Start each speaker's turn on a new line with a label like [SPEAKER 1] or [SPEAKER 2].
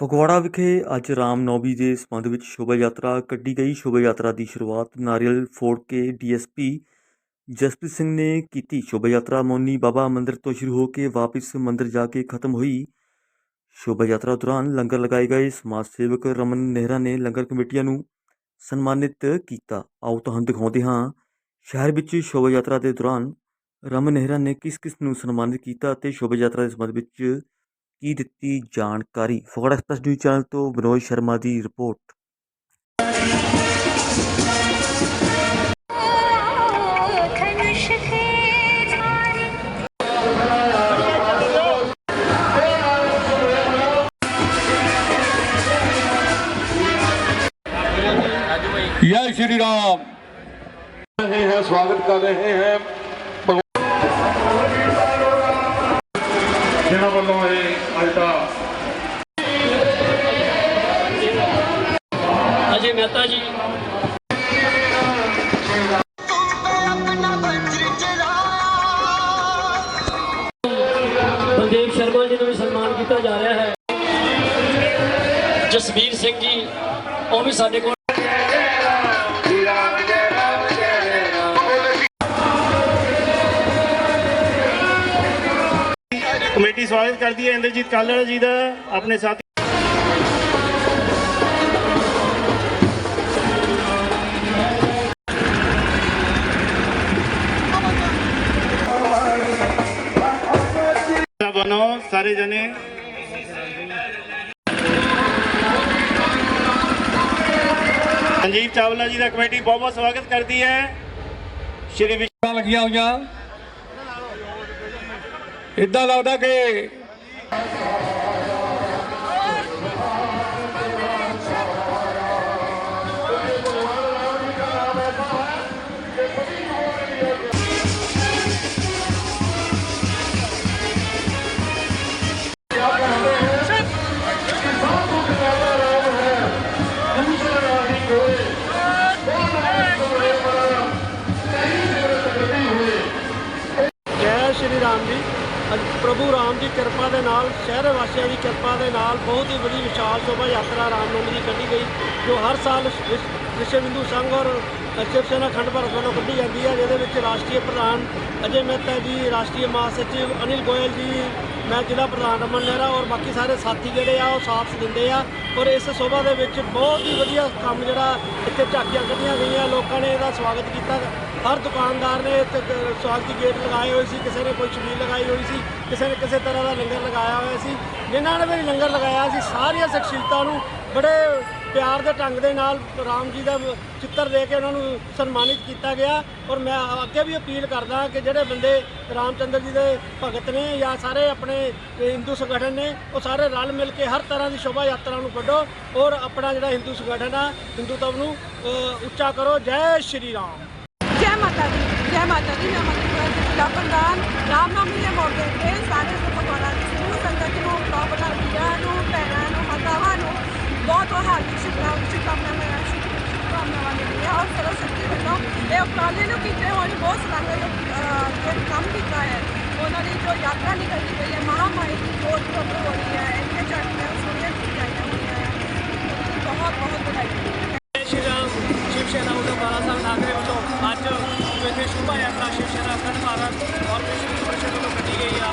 [SPEAKER 1] ਫਗਵਾੜਾ ਵਿਖੇ ਅੱਜ ਰਾਮ ਨੌਮੀ ਦੇ ਸੰਬੰਧ ਵਿੱਚ ਸ਼ੋਭਾ ਯਾਤਰਾ ਕੱਢੀ ਗਈ। ਸ਼ੋਭਾ ਯਾਤਰਾ ਦੀ ਸ਼ੁਰੂਆਤ ਨਾਰੀਅਲ ਫੋੜ ਕੇ ਡੀਐਸਪੀ ਜਸਪ੍ਰੀਤ ਸਿੰਘ ਨੇ ਕੀਤੀ। ਸ਼ੋਭਾ ਯਾਤਰਾ ਮੋਨੀ ਬਾਬਾ ਮੰਦਿਰ ਤੋਂ ਸ਼ੁਰੂ ਹੋ ਕੇ ਵਾਪਸ ਮੰਦਿਰ ਜਾ ਕੇ ਖਤਮ ਹੋਈ। ਸ਼ੋਭਾ ਯਾਤਰਾ ਦੌਰਾਨ ਲੰਗਰ ਲਗਾਏ ਗਏ। ਸਮਾਜ ਸੇਵਕ ਰਮਨ ਨਹਿਰਾ ਨੇ ਲੰਗਰ ਕਮੇਟੀਆਂ ਨੂੰ ਸਨਮਾਨਿਤ ਕੀਤਾ। ਆਓ ਤੁਹਾਨੂੰ ਦਿਖਾਉਂਦੇ ਹਾਂ ਸ਼ਹਿਰ ਵਿੱਚ ਸ਼ੋਭਾ ਯਾਤਰਾ ਦੇ ਦੌਰਾਨ ਰਮਨ ਨਹਿਰਾ ਨੇ ਕਿਸ ਕਿਸ ਨੂੰ ਸਨਮਾਨਿਤ ਕੀਤਾ ਅਤੇ ਸ਼ੋਭਾ ਯਾਤਰਾ ਦੇ ਸੰਬੰਧ ਵਿੱਚ की दी जानकारी। फोकट एक्सप्रेस न्यूज़ चैनल तो विनोद
[SPEAKER 2] शर्मा की रिपोर्ट।
[SPEAKER 3] जय श्री राम।
[SPEAKER 4] रहे हैं स्वागत कर रहे हैं।
[SPEAKER 5] ਸਨਮਾਨ ਕੀਤਾ ਜਾ ਰਿਹਾ ਹੈ ਜਸਵੀਰ ਸਿੰਘ ਜੀ ਉਹ ਵੀ ਸਾਡੇ ਕੋਲ
[SPEAKER 6] ਕਮੇਟੀ ਸਵਾਗਤ ਕਰਦੀ ਹੈ ਇੰਦਰਜੀਤ ਕਾਲੜਾ ਜੀ ਦਾ ਆਪਣੇ ਸਾਥੀ ਬਨੋ ਸਾਰੇ ਜਣੇ ਸੰਜੀਵ ਚਾਵਲਾ ਜੀ ਦਾ ਕਮੇਟੀ ਬਹੁਤ ਬਹੁਤ ਸਵਾਗਤ ਕਰਦੀ ਹੈ। ਸ਼੍ਰੀ ਵਿਸ਼-
[SPEAKER 3] ਲੱਗੀਆਂ ਹੋਈਆਂ। ਇਦਾਂ ਲੱਗਦਾ ਕਿ
[SPEAKER 7] ਰਾਮ ਜੀ ਅੱਜ ਪ੍ਰਭੂ ਰਾਮ ਦੀ ਕਿਰਪਾ ਦੇ ਨਾਲ, ਸ਼ਹਿਰ ਵਾਸੀਆਂ ਦੀ ਕਿਰਪਾ ਦੇ ਨਾਲ ਬਹੁਤ ਹੀ ਵੱਡੀ ਵਿਸ਼ਾਲ ਸ਼ੋਭਾ ਯਾਤਰਾ ਰਾਮਨੌਮੀ ਦੀ ਕੱਢੀ ਗਈ, ਜੋ ਹਰ ਸਾਲ ਵਿਸ਼- ਵਿਸ਼ਵ ਹਿੰਦੂ ਸੰਘ ਔਰ ਸ਼ਿਵ ਸੈਨਾ ਖੰਡ ਭਾਰਤ ਵੱਲੋਂ ਕੱਢੀ ਜਾਂਦੀ ਹੈ, ਜਿਹਦੇ ਵਿੱਚ ਰਾਸ਼ਟਰੀ ਪ੍ਰਧਾਨ ਅਜੇ ਮਹਿਤਾ ਜੀ, ਰਾਸ਼ਟਰੀ ਮਹਾਸਚਿਵ ਅਨਿਲ ਗੋਇਲ ਜੀ, ਮੈਂ ਜ਼ਿਲ੍ਹਾ ਪ੍ਰਧਾਨ ਰਮਨ ਲਹਿਰਾ ਔਰ ਬਾਕੀ ਸਾਰੇ ਸਾਥੀ ਜਿਹੜੇ ਆ, ਉਹ ਸਾਥ ਦਿੰਦੇ ਆ ਔਰ ਇਸ ਸ਼ੋਭਾ ਦੇ ਵਿੱਚ ਬਹੁਤ ਹੀ ਵਧੀਆ ਕੰਮ ਜਿਹੜਾ ਇੱਥੇ ਝਾਕੀਆਂ ਕੱਢੀਆਂ ਗਈਆਂ, ਲੋਕਾਂ ਨੇ ਇਹਦਾ ਸਵਾਗਤ ਕੀਤਾ। ਹਰ ਦੁਕਾਨਦਾਰ ਨੇ ਇੱਥੇ ਕ- ਸਵਾਗਤ ਦੀ ਗੇਟ ਲਗਾਏ ਹੋਏ ਸੀ, ਕਿਸੇ ਨੇ ਕੋਈ ਛਬੀਲ ਲਗਾਈ ਹੋਈ ਸੀ, ਕਿਸੇ ਨੇ ਕਿਸੇ ਤਰ੍ਹਾਂ ਦਾ ਲੰਗਰ ਲਗਾਇਆ ਹੋਇਆ ਸੀ। ਜਿਨ੍ਹਾਂ ਨੇ ਵੀ ਲੰਗਰ ਲਗਾਇਆ ਸੀ, ਸਾਰੀਆਂ ਸ਼ਖਸੀਅਤਾਂ ਨੂੰ ਬੜੇ ਪਿਆਰ ਦੇ ਢੰਗ ਦੇ ਨਾਲ ਰਾਮ ਜੀ ਦਾ ਚਿੱਤਰ ਦੇ ਕੇ ਉਹਨਾਂ ਨੂੰ ਸਨਮਾਨਿਤ ਕੀਤਾ ਗਿਆ ਔਰ ਮੈਂ ਅੱਗੇ ਵੀ ਅਪੀਲ ਕਰਦਾ ਕਿ ਜਿਹੜੇ ਬੰਦੇ ਰਾਮਚੰਦਰ ਜੀ ਦੇ ਭਗਤ ਨੇ ਜਾਂ ਸਾਰੇ ਆਪਣੇ ਹਿੰਦੂ ਸੰਗਠਨ ਨੇ, ਉਹ ਸਾਰੇ ਰਲ ਮਿਲ ਕੇ ਹਰ ਤਰ੍ਹਾਂ ਦੀ ਸ਼ੋਭਾ ਯਾਤਰਾ ਨੂੰ ਕੱਢੋ ਔਰ ਆਪਣਾ ਜਿਹੜਾ ਹਿੰਦੂ ਸੰਗਠਨ ਆ, ਹਿੰਦੂਤਵ ਨੂੰ ਉੱਚਾ ਕਰੋ। ਜੈ ਸ਼੍ਰੀ ਰਾਮ।
[SPEAKER 8] ਦੀ ਜੈ ਮਾਤਾ ਦੀ ਮੈਂ ਮਤਲਬ ਦਾ ਪ੍ਰਧਾਨ ਰਾਮਨਾਮੀ ਦੇ ਮੌਕੇ ਤੇ ਸਾਰੇ ਫਗਵਾੜਾ ਦੀ ਸਮੂਹ ਸੰਗਤ ਨੂੰ ਪ੍ਰੋਪਰ ਵੀਰਾਂ ਨੂੰ ਭੈਣਾਂ ਨੂੰ ਮਾਤਾਵਾਂ ਨੂੰ ਬਹੁਤ ਹਾਰਦਿਕ ਸ਼ੁਭਕਾਮ- ਸ਼ੁਭਕਾਮਨਾਵਾਂ ਸ਼ੁਭਕਾਮਨਾਵਾਂ ਦਿੰਦੀ ਹਾਂ ਔਰ ਸਰਸਵਤੀ ਵੱਲੋਂ ਇਹ ਉਪਰਾਲੇ ਨੂੰ ਕੀਤੇ ਹੋਏ ਬਹੁਤ ਸਰਾਹਨਯੋਗ ਜੋ ਕੰਮ ਕੀਤਾ ਹੈ ਉਹਨਾਂ ਦੀ ਜੋ ਯਾਤਰਾ ਨਿਕਲਦੀ ਪਈ ਹੈ ਮਹਾਮਾਈ ਦੀ ਜੋਤ ਪ੍ਰਗਟ ਹੋ ਰਹੀ ਹੈ ਇੰਨੇ ਝਾਕੀਆਂ ਸੋਹਣੀਆਂ ਕੀਤੀਆਂ ਹੋਈਆਂ ਹੈ ਬਹੁਤ ਬਹੁਤ ਵਧਾਈ
[SPEAKER 5] ਜੈ ਸ਼੍ਰੀ ਰਾਮ ਸ਼ਿਵ ਸੈਨਾ ਵੱਲੋਂ ਬਾਲਾ ਸਾਹਿਬ ਨਾਗਰੇ ਵੱਲੋਂ ਅੱਜ ਜੋ ਇੱਥੇ ਸ਼ੋਭਾ ਯਾਤਰਾ ਸ਼ਿਵ ਸੈਨਾ ਅਖੰਡ ਭਾਰਤ ਔਰ ਵਿਸ਼ਵ ਪਰਿਸ਼ਦ ਵੱਲੋਂ ਕੱਢੀ ਗਈ ਆ।